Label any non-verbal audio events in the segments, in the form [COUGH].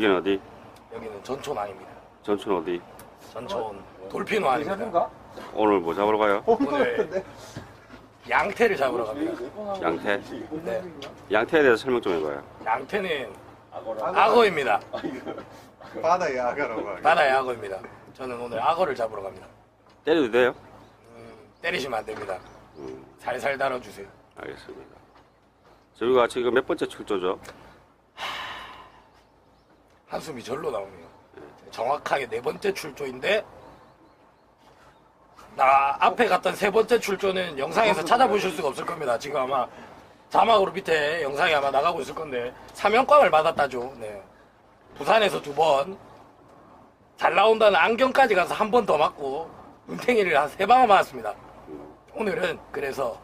여기는 어디? 여기는 전촌 아닙니다. 전촌 어디? 전촌 돌핀호 아닙니다. 오늘 뭐 잡으러 가요? 오늘 양태를 잡으러 갑니다. 양태? 네. 양태에 대해서 설명 좀 해봐요. 양태는 악어입니다. 바다의 하게. 바다의 악어입니다. 저는 오늘 악어를 잡으러 갑니다. 때려도 돼요? 음, 때리시면 안 됩니다. 음, 살살 달아주세요. 알겠습니다. 저희가 지금 몇 번째 출조죠? 한숨이 절로 나오네요. 정확하게 네 번째 출조인데 나 앞에 갔던 세 번째 출조는 영상에서 찾아보실 수가 없을 겁니다. 지금 아마 자막으로 밑에 영상이 아마 나가고 있을 건데 사명감을 받았다죠. 네. 부산에서 두 번, 잘 나온다는 안경까지 가서 한 번 더 맞고 눈탱이를 한 세 방을 맞았습니다. 오늘은 그래서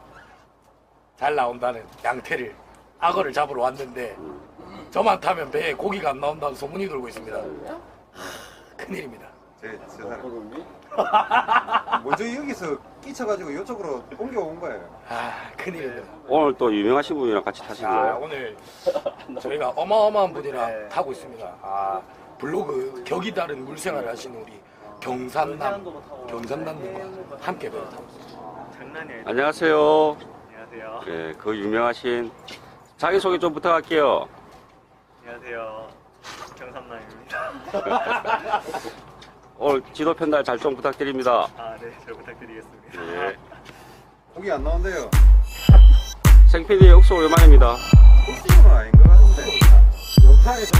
잘 나온다는 양태를 악어를 잡으러 왔는데 저만 타면 배에 고기가 안 나온다는 소문이 돌고 있습니다. 하, 큰일입니다. 제, 제 사람. 먼저 [LAUGHS] 여기서 끼쳐가지고 이쪽으로 옮겨온 거예요. 아, 큰일입니다. 오늘 또 유명하신 분이랑 같이 타신 아, 거예요? 오늘 저희가 어마어마한 분이랑 타고 있습니다. 아, 블로그 격이 다른 물생활을 하시는 우리 경산남, 경산남님과 함께 배를 타고 있습니다. 장난이 안녕하세요. 안녕하세요. 예, 그 유명하신 자기소개 좀 부탁할게요. 안녕하세요. 경삼남입니다. [LAUGHS] 오늘 지도 편달 잘 좀 부탁드립니다. 아, 네, 잘 부탁드리겠습니다. 예. 고기 안 나온대요. 생피디 육수 오랜만입니다. 옥수수는 아닌 것 같은데. 영상에서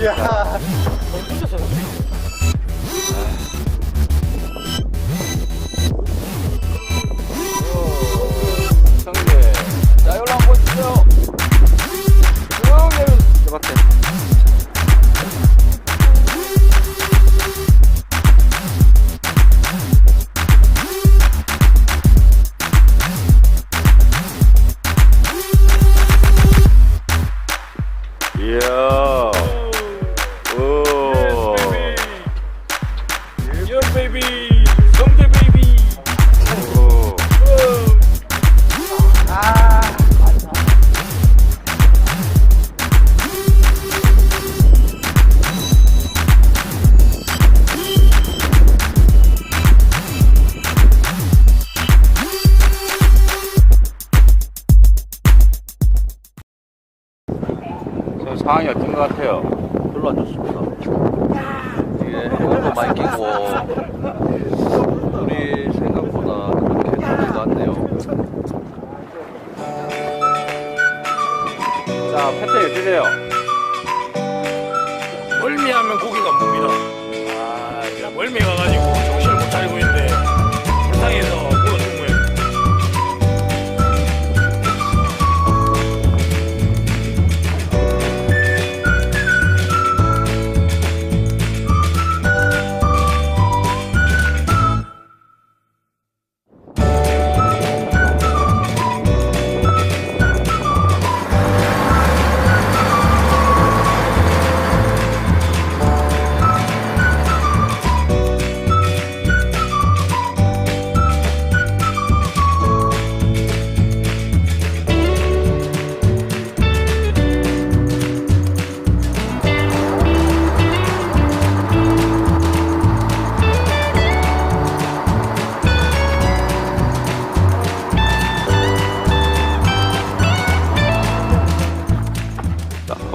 이야. 상황이 어떤 것 같아요? 별로 안 좋습니다. 이게 해가 많이 끼고 우리 생각보다 그렇게 좋지도 않네요. 자, 패턴이 어떠세요?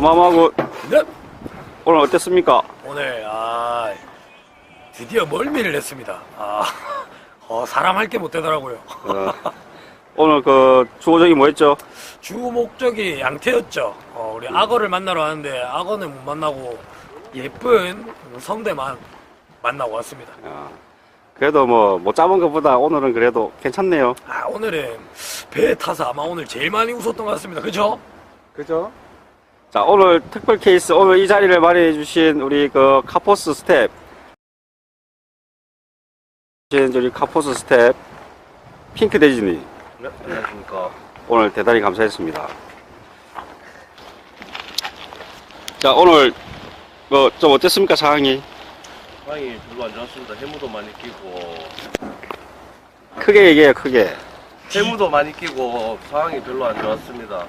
마어마하고 네. 오늘 어땠습니까? 오늘 아 드디어 멀미를 냈습니다. 아 [LAUGHS] 어, 사람 할 게 못 되더라고요. 어, 오늘 그 주호적이 뭐였죠? 주 목적이 양태였죠. 어, 우리 악어를 만나러 왔는데 악어는 못 만나고 예쁜 성대만 만나고 왔습니다. 어, 그래도 뭐 못 잡은 것보다 오늘은 그래도 괜찮네요. 아 오늘은 배에 타서 아마 오늘 제일 많이 웃었던 것 같습니다. 그죠? 그죠? 자 오늘 특별 케이스 오늘 이 자리를 마련해 주신 우리 그 카포스 스텝 우리 카포스 스텝 핑크 대진이 네, 안녕하십니까. 오늘 대단히 감사했습니다. 자 오늘 뭐 좀 어땠습니까 상황이? 상황이 별로 안 좋았습니다. 해무도 많이 끼고, 크게 얘기해요 크게. 해무도 많이 끼고, 상황이 별로 안 좋았습니다.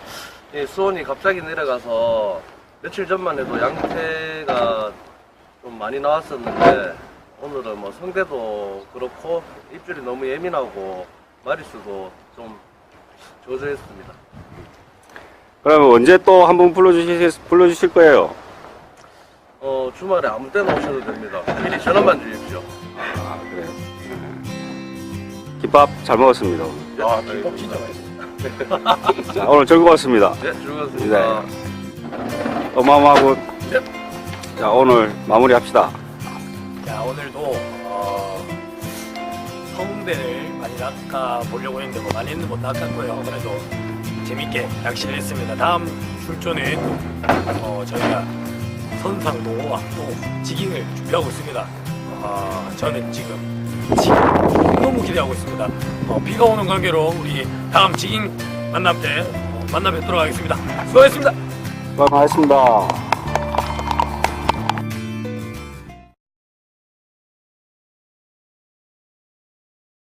이 수온이 갑자기 내려가서, 며칠 전만 해도 양태가 좀 많이 나왔었는데, 오늘은 뭐 성대도 그렇고, 입질이 너무 예민하고, 마리수도 좀 저조했습니다. 그러면 언제 또 한 번 불러주실 불러주실 거예요? 어, 주말에 아무 때나 오셔도 됩니다. 미리 전화만 주십시오. 아 그래요. 네. 김밥 잘 먹었습니다. 아 김밥 진짜 맛있어. 자, 오늘 즐거웠습니다. 네, 즐거웠습니다. 어마어마하고 자 오늘 마무리합시다. 자 오늘도 어, 성대를 많이 낚아 보려고 했는데 뭐 많이 했는 못 낚았고요. 그래도 재밌게 낚시를 했습니다. 다음 출조는 어, 저희가 선상도와 또 지깅을 준비하고 있습니다. 아, 저는 지금 지깅 너무 기대하고 있습니다. 어, 비가 오는 관계로 우리 다음 지깅 만남 때 어, 만나 뵙도록 하겠습니다. 수고하셨습니다. 고맙습니다.